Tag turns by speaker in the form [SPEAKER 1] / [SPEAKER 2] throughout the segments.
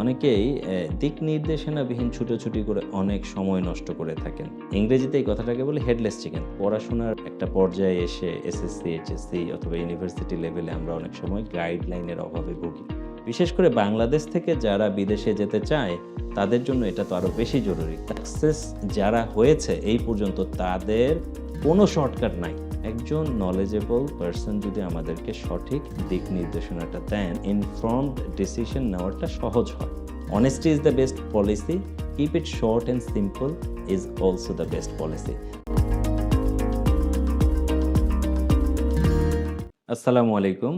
[SPEAKER 1] অনেকেই দিক নির্দেশনাবিহীন ছুটোছুটি করে অনেক সময় নষ্ট করে থাকেন। ইংরেজিতে এই কথাটাকে বলে হেডলেস চিকেন পড়াশোনার একটা পর্যায়ে এসে এসএসসি এইচএসসি অথবা ইউনিভার্সিটি লেভেলে আমরা অনেক সময় গাইডলাইনের অভাবে ভুগি। বিশেষ করে বাংলাদেশ থেকে যারা বিদেশে যেতে চায়, তাদের জন্য এটা তো আরও বেশি জরুরি। সাকসেস যারা হয়েছে এই পর্যন্ত তাদের কোনো শর্টকাট নাই। একজন নলেজেবল পার্সন যদি আমাদেরকে সঠিক দিক নির্দেশনাটা দেন ইনফর্মড ডিসিশন নেওয়াটা সহজ হয়। Honesty is the best policy keep it short and simple is also the best policy আসসালামু আলাইকুম।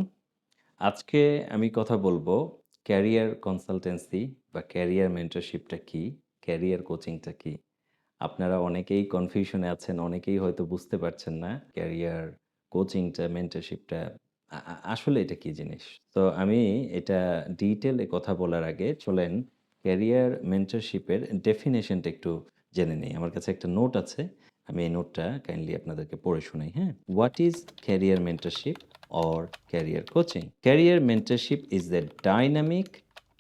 [SPEAKER 1] আজকে আমি কথা বলব ক্যারিয়ার কনসালটেন্সি বা ক্যারিয়ার মেন্টরশিপটা কি ক্যারিয়ার কোচিংটা কি। আপনারা অনেকেই কনফিউশনে আছেন, অনেকেই হয়তো বুঝতে পারছেন না ক্যারিয়ার কোচিংটা মেন্টারশিপটা আসলে এটা কি জিনিস? তো আমি এটা ডিটেলে কথা বলার আগে চলেন ক্যারিয়ার মেন্টারশিপের ডেফিনেশনটা একটু জেনে নিই। আমার কাছে একটা নোট আছে, আমি এই নোটটা কাইন্ডলি আপনাদেরকে পড়ে শোনাই হ্যাঁ? What is career mentorship or career coaching career mentorship is a dynamic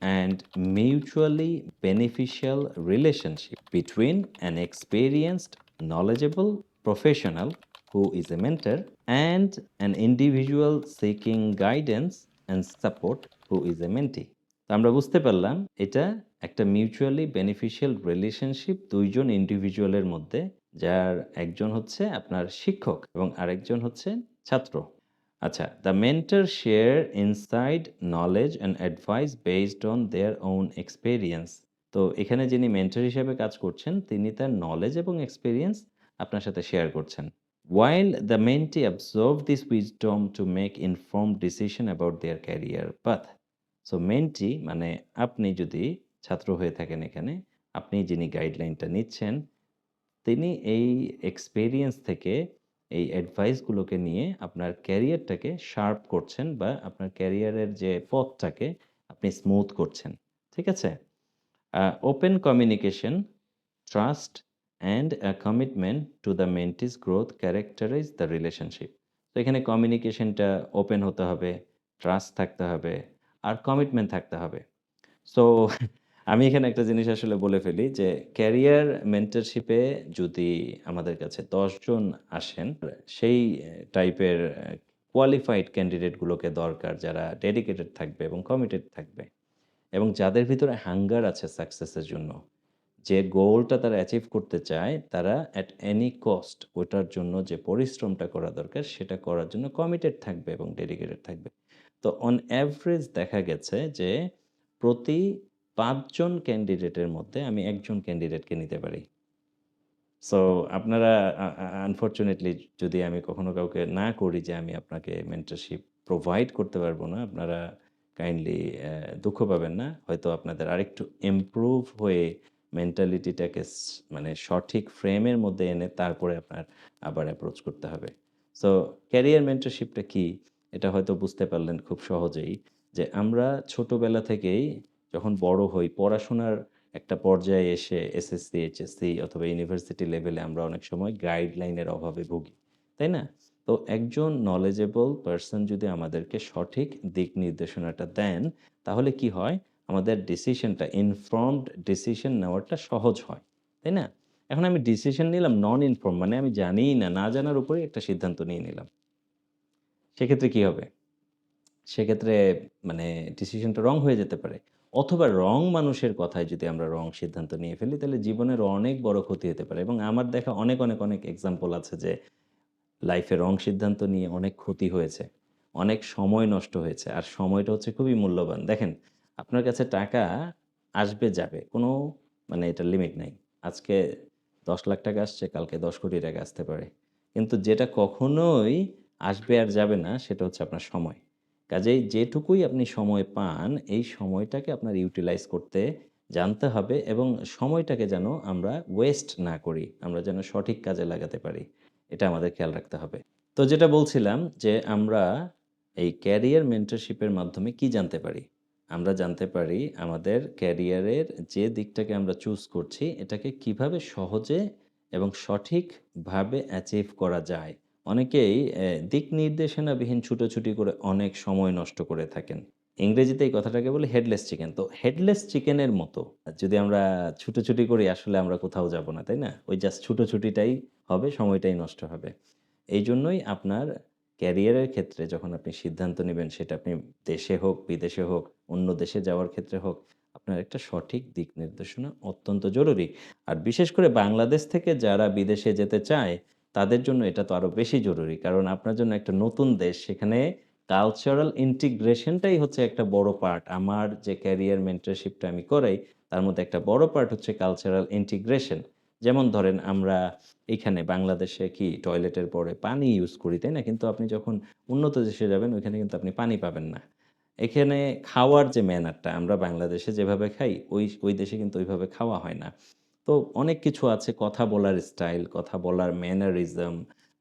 [SPEAKER 1] and mutually beneficial relationship between an experienced, knowledgeable professional who is a mentor and an individual seeking guidance and support who is a mentee. তো আমরা বুঝতে পারলাম এটা একটা mutually beneficial relationship দুইজন ইন্ডিভিজুয়ালের মধ্যে যার একজন হচ্ছে আপনার শিক্ষক এবং আরেকজন হচ্ছে ছাত্র আচ্ছা the mentor share inside knowledge and advice based on their own experience তো এখানে যিনি মেন্টর হিসেবে কাজ করছেন, তিনি তার নলেজ এবং এক্সপেরিয়েন্স আপনার সাথে শেয়ার করছেন। While the mentee observe this wisdom to make inform decision about their career path so mentee মানে আপনি যদি ছাত্র হয়ে থাকেন এখানে, আপনি যিনি গাইডলাইনটা নিচ্ছেন, তিনি এই এক্সপেরিয়েন্স থেকে এই অ্যাডভাইসগুলোকে নিয়ে আপনার ক্যারিয়ারটাকে শার্প করছেন বা আপনার ক্যারিয়ারের যে পথটাকে আপনি স্মুথ করছেন, ঠিক আছে? Open communication trust and commitment to the mentee's growth characterize the relationship তো এখানে কমিউনিকেশনটা ওপেন হতে হবে ট্রাস্ট থাকতে হবে, আর কমিটমেন্ট থাকতে হবে। সো আমি এখানে একটা জিনিস আসলে বলে ফেলি যে ক্যারিয়ার মেন্টারশিপে যদি আমাদের কাছে দশজন আসেন, সেই টাইপের কোয়ালিফাইড ক্যান্ডিডেটগুলোকে দরকার যারা ডেডিকেটেড থাকবে এবং কমিটেড থাকবে। এবং যাদের ভিতরে হাঙ্গার আছে সাকসেসের জন্য, যে গোলটা তারা অ্যাচিভ করতে চায়, তারা অ্যাট এনি কস্ট ওটার জন্য যে পরিশ্রমটা করা দরকার, সেটা করার জন্য কমিটেড থাকবে এবং ডেডিকেটেড থাকবে। তো অন অ্যাভারেজ দেখা গেছে যে প্রতি পাঁচজন ক্যান্ডিডেটের মধ্যে আমি একজন ক্যান্ডিডেটকে নিতে পারি। সো আপনারা আনফর্চুনেটলি যদি আমি কখনো কাউকে না করি যে আমি আপনাকে মেন্টারশিপ প্রোভাইড করতে পারব না, আপনারা কাইন্ডলি দুঃখ পাবেন না। হয়তো আপনাদের আরেকটু ইমপ্রুভ হয়ে মেন্টালিটিটাকে মানে সঠিক ফ্রেমের মধ্যে এনে তারপরে আপনার আবার অ্যাপ্রোচ করতে হবে। সো ক্যারিয়ার মেন্টারশিপটা কি? এটা হয়তো বুঝতে পারলেন খুব সহজেই যে আমরা ছোটবেলা থেকেই যখন বড় হই, পড়াশোনার একটা পর্যায়ে এসে এসএসসি এইচএসসি অথবা ইউনিভার্সিটি লেভেলে আমরা অনেক সময় গাইডলাইনের অভাবে ভুগি, তাই না? তো একজন নলেজেবল পার্সন যদি আমাদেরকে সঠিক দিক নির্দেশনাটা দেন, তাহলে কি হয়? আমাদের ডিসিশনটা ইনফর্মড ডিসিশন নেওয়াটা সহজ হয়, তাই না? এখন আমি ডিসিশন নিলাম নন ইনফর্ম মানে আমি জানিই না না জানার উপরে একটা সিদ্ধান্ত নিয়ে নিলাম। সেক্ষেত্রে কি হবে? সেক্ষেত্রে মানে ডিসিশনটা রং হয়ে যেতে পারে। অথবা রং মানুষের কথায় যদি আমরা রং সিদ্ধান্ত নিয়ে ফেলি, তাহলে জীবনের অনেক বড় ক্ষতি হতে পারে। এবং আমার দেখা অনেক অনেক অনেক এক্সাম্পল আছে যে লাইফে রং সিদ্ধান্ত নিয়ে অনেক ক্ষতি হয়েছে, অনেক সময় নষ্ট হয়েছে, আর সময়টা হচ্ছে খুবই মূল্যবান। দেখেন, আপনার কাছে টাকা আসবে, যাবে, কোনো মানে এটা লিমিট নাই। আজকে দশ লাখ টাকা আসছে, কালকে দশ কোটি টাকা আসতে পারে। কিন্তু যেটা কখনোই আসবে আর যাবে না, সেটা হচ্ছে আপনার সময়। কাজেই যেটুকুই আপনি সময় পান, এই সময়টাকে আপনার ইউটিলাইজ করতে জানতে হবে এবং সময়টাকে যেন আমরা ওয়েস্ট না করি, আমরা যেন সঠিক কাজে লাগাতে পারি, এটা আমাদের খেয়াল রাখতে হবে। তো যেটা বলছিলাম যে আমরা এই ক্যারিয়ার মেন্টারশিপের মাধ্যমে কি জানতে পারি? আমরা জানতে পারি আমাদের ক্যারিয়ারের যে দিকটাকে আমরা চুজ করছি, এটাকে কীভাবে সহজে এবং সঠিকভাবে অ্যাচিভ করা যায় অনেকেই দিক নির্দেশনাবিহীন ছুটোছুটি করে অনেক সময় নষ্ট করে থাকেন ইংরেজিতে এই কথাটাকে বলি হেডলেস চিকেন। তো হেডলেস চিকেনের মতো যদি আমরা ছুটোছুটি করি আসলে আমরা কোথাও যাব না, তাই না? ওই জাস্ট ছুটোছুটিটাই হবে, সময়টাই নষ্ট হবে। এই জন্যই আপনার ক্যারিয়ারের ক্ষেত্রে যখন আপনি সিদ্ধান্ত নেবেন সেটা আপনি দেশে হোক, বিদেশে হোক, অন্য দেশে যাওয়ার ক্ষেত্রে হোক, আপনার একটা সঠিক দিক নির্দেশনা অত্যন্ত জরুরি। আর বিশেষ করে বাংলাদেশ থেকে যারা বিদেশে যেতে চায়, তাদের জন্য এটা তো আরও বেশি জরুরি। কারণ আপনার জন্য একটা নতুন দেশ, সেখানে কালচারাল ইন্টিগ্রেশনটাই হচ্ছে একটা বড় পার্ট। আমার যে ক্যারিয়ার মেন্টরশিপটা আমি করাই, তার মধ্যে একটা বড় পার্ট হচ্ছে কালচারাল ইন্টিগ্রেশন। যেমন ধরেন আমরা এখানে বাংলাদেশে কি টয়লেটের পরে পানি ইউজ করি, তাই না? কিন্তু আপনি যখন উন্নত দেশে যাবেন ওইখানে কিন্তু আপনি পানি পাবেন না। এখানে খাওয়ার যে ম্যানারটা আমরা বাংলাদেশে যেভাবে খাই, ওই ওই দেশে কিন্তু ওইভাবে খাওয়া হয় না। তো অনেক কিছু আছে কথা বলার স্টাইল, কথা বলার ম্যানারিজম,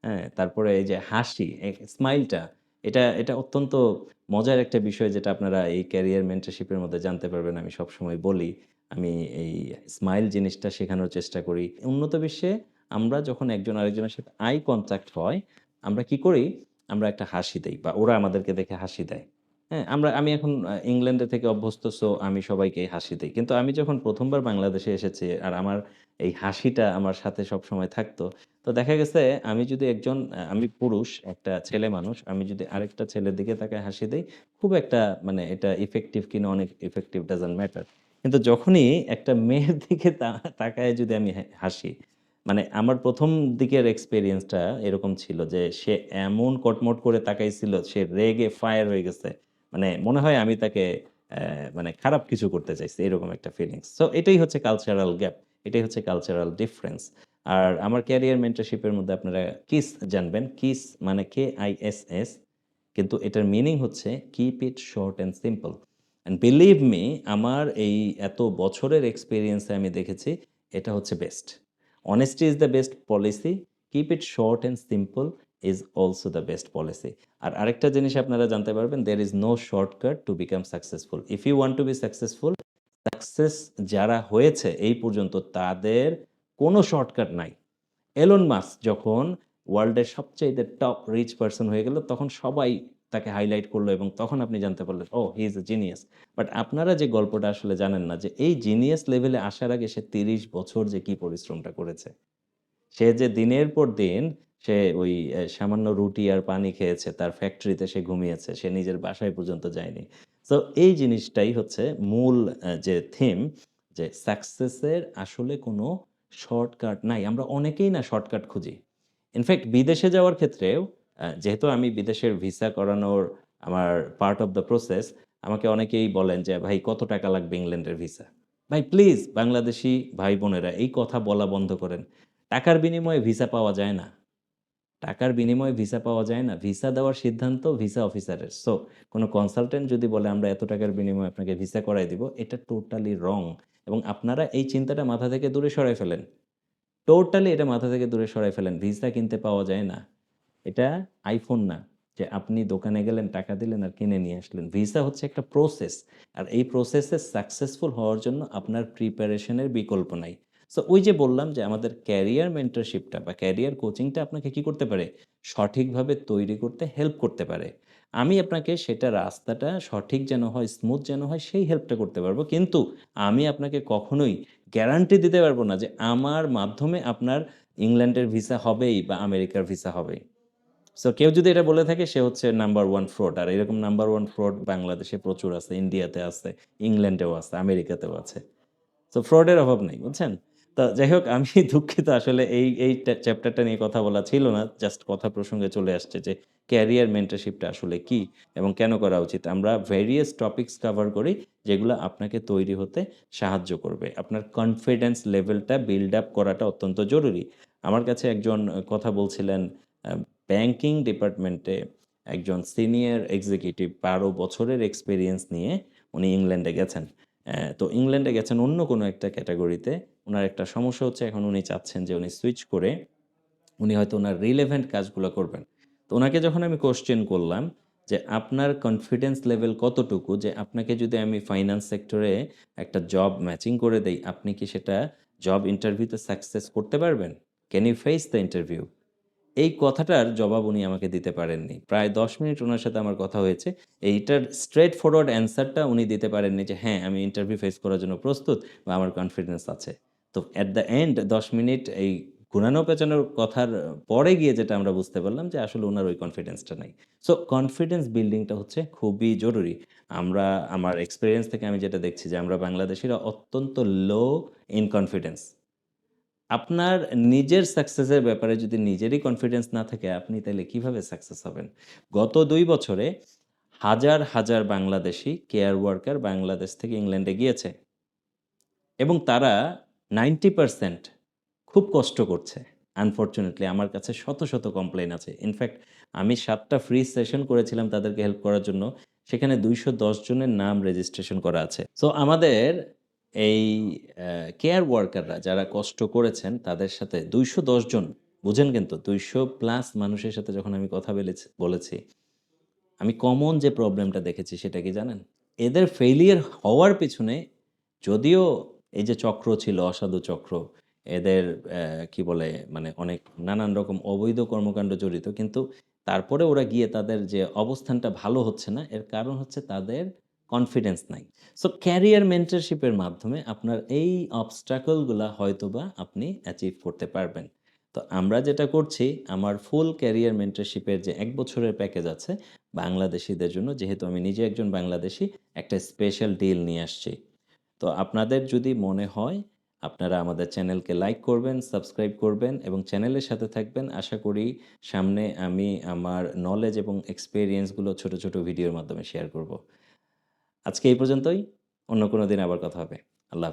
[SPEAKER 1] হ্যাঁ? তারপরে এই যে হাসি, স্মাইলটা এটা এটা অত্যন্ত মজার একটা বিষয় যেটা আপনারা এই ক্যারিয়ার মেন্টারশিপের মধ্যে জানতে পারবেন। আমি সবসময় বলি, আমি এই স্মাইল জিনিসটা শেখানোর চেষ্টা করি। উন্নত বিশ্বে আমরা যখন একজন আরেকজনের সাথে আই কনট্যাক্ট হয়, আমরা কি করি? আমরা একটা হাসি দেই বা ওরা আমাদেরকে দেখে হাসি দেয়। হ্যাঁ? আমরা আমি এখন ইংল্যান্ডে থেকে অভ্যস্ত সো আমি সবাইকে হাসি দেই। কিন্তু আমি যখন ১ম বার বাংলাদেশে এসেছি আর আমার এই হাসিটা আমার সাথে সবসময় থাকতো। তো দেখা গেছে আমি যদি একজন আমি পুরুষ, একটা ছেলে মানুষ, আমি যদি আরেকটা ছেলের দিকে তাকায় হাসি দেই, খুব একটা মানে এটা ইফেক্টিভ কিনা অনেক ইফেক্টিভ ডাজন্ট ম্যাটার। কিন্তু যখনই একটা মেয়ের দিকে তাকায় যদি আমি হাসি, মানে আমার ১ম দিকের এক্সপেরিয়েন্সটা এরকম ছিল যে সে এমন কটমট করে তাকাইছিল, সে রেগে ফায়ার হয়ে গেছে। মানে মনে হয় আমি তাকে মানে খারাপ কিছু করতে চাইছি, এরকম একটা ফিলিংস। সো এটাই হচ্ছে কালচারাল গ্যাপ, এটাই হচ্ছে কালচারাল ডিফারেন্স। আর আমার ক্যারিয়ার মেন্টরশিপের মধ্যে আপনারা কিস জানবেন। কিস মানে কে আই এস এস কিন্তু এটার মিনিং হচ্ছে keep it short and simple. And believe me আমার এই এত বছরের এক্সপিরিয়েন্সে আমি দেখেছি এটা হচ্ছে best. Honesty is the best policy, keep it short and simple is also the best policy. আর আরেকটা জিনিস আপনারা জানতে পারবেন, there is no shortcut to become successful. If you want to be successful, success যারা হয়েছে এই পর্যন্ত তাদের কোনো শর্টকাট নাই। এলন মাস্ক যখন ওয়ার্ল্ডের সবচাইতে টপ রিচ পারসন হয়ে গেল, তখন সবাই তাকে হাইলাইট করল এবং তখন আপনি জানতে পারলেন, ওহ! হি ইস এ জিনিয়াস। বাট আপনারা যে গল্পটা আসলে জানেন না যে এই জিনিয়াস লেভেলে আসার আগে সে ৩০ বছর যে কি পরিশ্রমটা করেছে। সে যে দিনের পর দিন সে ওই সামান্য রুটি আর পানি খেয়েছে, তার ফ্যাক্টরিতে সে ঘুমিয়েছে, সে নিজের বাসায় পর্যন্ত যায়নি। তো এই জিনিসটাই হচ্ছে মূল যে থিম যে সাকসেসের আসলে কোনো শর্টকাট নাই। আমরা অনেকেই না শর্টকাট খুঁজি। ইনফেক্ট বিদেশে যাওয়ার ক্ষেত্রেও যেহেতু আমি বিদেশের ভিসা করানোর আমার পার্ট অফ দ্য প্রসেস, আমাকে অনেকেই বলেন যে, "ভাই কত টাকা লাগবে ইংল্যান্ডের ভিসা?" ভাই প্লিজ বাংলাদেশী ভাই-বোনেরা এই কথা বলা বন্ধ করেন। টাকার বিনিময়ে ভিসা পাওয়া যায় না। টাকার বিনিময়ে ভিসা পাওয়া যায় না। ভিসা দেওয়ার সিদ্ধান্ত ভিসা অফিসারের। সো কোনো কনসালটেন্ট যদি বলে আমরা এত টাকার বিনিময়ে আপনাকে ভিসা করায় দিব, এটা টোটালি রং এবং আপনারা এই চিন্তাটা মাথা থেকে দূরে সরায় ফেলেন। টোটালি এটা মাথা থেকে দূরে সরায় ফেলেন। ভিসা কিনতে পাওয়া যায় না। এটা আইফোন না যে আপনি দোকানে গেলেন, টাকা দিলেন আর কিনে নিয়ে আসলেন। ভিসা হচ্ছে একটা প্রসেস। আর এই প্রসেসে সাকসেসফুল হওয়ার জন্য আপনার প্রিপারেশন এর বিকল্প নাই। সো ওই যে বললাম যে আমাদের ক্যারিয়ার মেন্টারশিপটা বা ক্যারিয়ার কোচিংটা আপনাকে কি করতে পারে? সঠিকভাবে তৈরি করতে হেল্প করতে পারে। আমি আপনাকে সেটা রাস্তাটা সঠিক যেন হয়, স্মুথ যেন হয় সেই হেল্পটা করতে পারব। কিন্তু আমি আপনাকে কখনোই গ্যারান্টি দিতে পারব না যে আমার মাধ্যমে আপনার ইংল্যান্ডের ভিসা হবেই বা আমেরিকার ভিসা হবেই। সো কেউ যদি এটা বলে থাকে সে হচ্ছে নাম্বার ওয়ান ফ্রড। আর এরকম নাম্বার ওয়ান ফ্রড বাংলাদেশে প্রচুর আছে, ইন্ডিয়াতে আছে, ইংল্যান্ডেও আছে, আমেরিকাতেও আছে। সো ফ্রডের অভাব নেই, বুঝছেন? তো যাই হোক, আমি দুঃখিত আসলে এই এই চ্যাপ্টারটা নিয়ে কথা বলা ছিল না। জাস্ট কথা প্রসঙ্গে চলে আসছে যে ক্যারিয়ার মেন্টারশিপটা আসলে কি এবং কেন করা উচিত? আমরা ভেরিয়াস টপিকস কভার করি যেগুলো আপনাকে তৈরি হতে সাহায্য করবে। আপনার কনফিডেন্স লেভেলটা বিল্ড আপ করাটা অত্যন্ত জরুরি। আমার কাছে একজন কথা বলছিলেন ব্যাংকিং ডিপার্টমেন্টে একজন সিনিয়র এক্সিকিউটিভ ১২ বছরের এক্সপিরিয়েন্স নিয়ে উনি ইংল্যান্ডে গেছেন। তো ইংল্যান্ডে গেছেন অন্য কোনো একটা ক্যাটেগরিতে। উনার একটা সমস্যা হচ্ছে এখন উনি চাচ্ছেন যে উনি সুইচ করে উনি হয়তো ওনার রিলেভেন্ট কাজগুলো করবেন। তো ওনাকে যখন আমি কোশ্চেন করলাম যে আপনার কনফিডেন্স লেভেল কতটুকু যে আপনাকে যদি আমি ফাইন্যান্স সেক্টরে একটা জব ম্যাচিং করে দেই, আপনি কি সেটা জব ইন্টারভিউতে সাকসেস করতে পারবেন? Can you face the interview? এই কথাটার জবাব উনি আমাকে দিতে পারেননি। প্রায় ১০ মিনিট ওনার সাথে আমার কথা হয়েছে। এইটার স্ট্রেট ফরওয়ার্ড অ্যান্সারটা উনি দিতে পারেননি যে, "হ্যাঁ, আমি ইন্টারভিউ ফেস করার জন্য প্রস্তুত বা আমার কনফিডেন্স আছে।" তো অ্যাট দ্য এন্ড ১০ মিনিট এই ঘুরানো পেঁচানোর কথার পরে গিয়ে যেটা আমরা বুঝতে পারলাম যে আসলে ওনার ওই কনফিডেন্সটা নাই। সো কনফিডেন্স বিল্ডিংটা হচ্ছে খুবই জরুরি। আমরা আমার এক্সপিরিয়েন্স থেকে আমি যেটা দেখছি যে আমরা বাংলাদেশীরা অত্যন্ত লো ইন কনফিডেন্স। আপনার নিজের সাকসেসের ব্যাপারে যদি নিজেরই কনফিডেন্স না থাকে আপনি তাহলে কীভাবে সাকসেস হবেন? গত দুই বছরে হাজার, হাজার বাংলাদেশি কেয়ার ওয়ার্কার বাংলাদেশ থেকে ইংল্যান্ডে গিয়েছে। এবং তারা 90% খুব কষ্ট করছে। আনফরচুনেটলি আমার কাছে শত, শত কমপ্লেন আছে। ইনফ্যাক্ট আমি সাতটা ফ্রি সেশন করেছিলাম তাদেরকে হেল্প করার জন্য। সেখানে ২১০ জনের নাম রেজিস্ট্রেশন করা আছে। সো আমাদের এই কেয়ার ওয়ার্কাররা যারা কষ্ট করেছেন তাদের সাথে ২১০ জন, বুঝেন কিন্তু ২০০ প্লাস মানুষের সাথে যখন আমি কথা বেলেছি বলেছি, আমি কমন যে প্রবলেমটা দেখেছি সেটা কি জানেন? এদের ফেইলিউর হওয়ার পিছনে যদিও এই যে চক্র ছিল, অসাধু চক্র, এদের কি বলে মানে অনেক নানান রকম অবৈধ কর্মকাণ্ড জড়িত। কিন্তু তারপরে ওরা গিয়ে তাদের যে অবস্থানটা ভালো হচ্ছে না, এর কারণ হচ্ছে তাদের কনফিডেন্স নাই। সো ক্যারিয়ার মেন্টারশিপের মাধ্যমে আপনার এই অবস্ট্রাকলগুলা হয়তোবা আপনি অ্যাচিভ করতে পারবেন। তো আমরা যেটা করছি আমার ফুল ক্যারিয়ার মেন্টারশিপের যে এক বছরের প্যাকেজ আছে বাংলাদেশিদের জন্য যেহেতু আমি নিজে একজন বাংলাদেশি একটা স্পেশাল ডিল নিয়ে আসছি। তো আপনাদের যদি মনে হয় আপনারা আমাদের চ্যানেলকে লাইক করবেন, সাবস্ক্রাইব করবেন এবং চ্যানেলের সাথে থাকবেন। আশা করি সামনে আমি আমার নলেজ এবং এক্সপিরিয়েন্সগুলো ছোটো ছোট, ভিডিওর মাধ্যমে শেয়ার করব। আজকে এই পর্যন্তই। অন্য কোনো দিন আবার কথা হবে। আল্লাহ।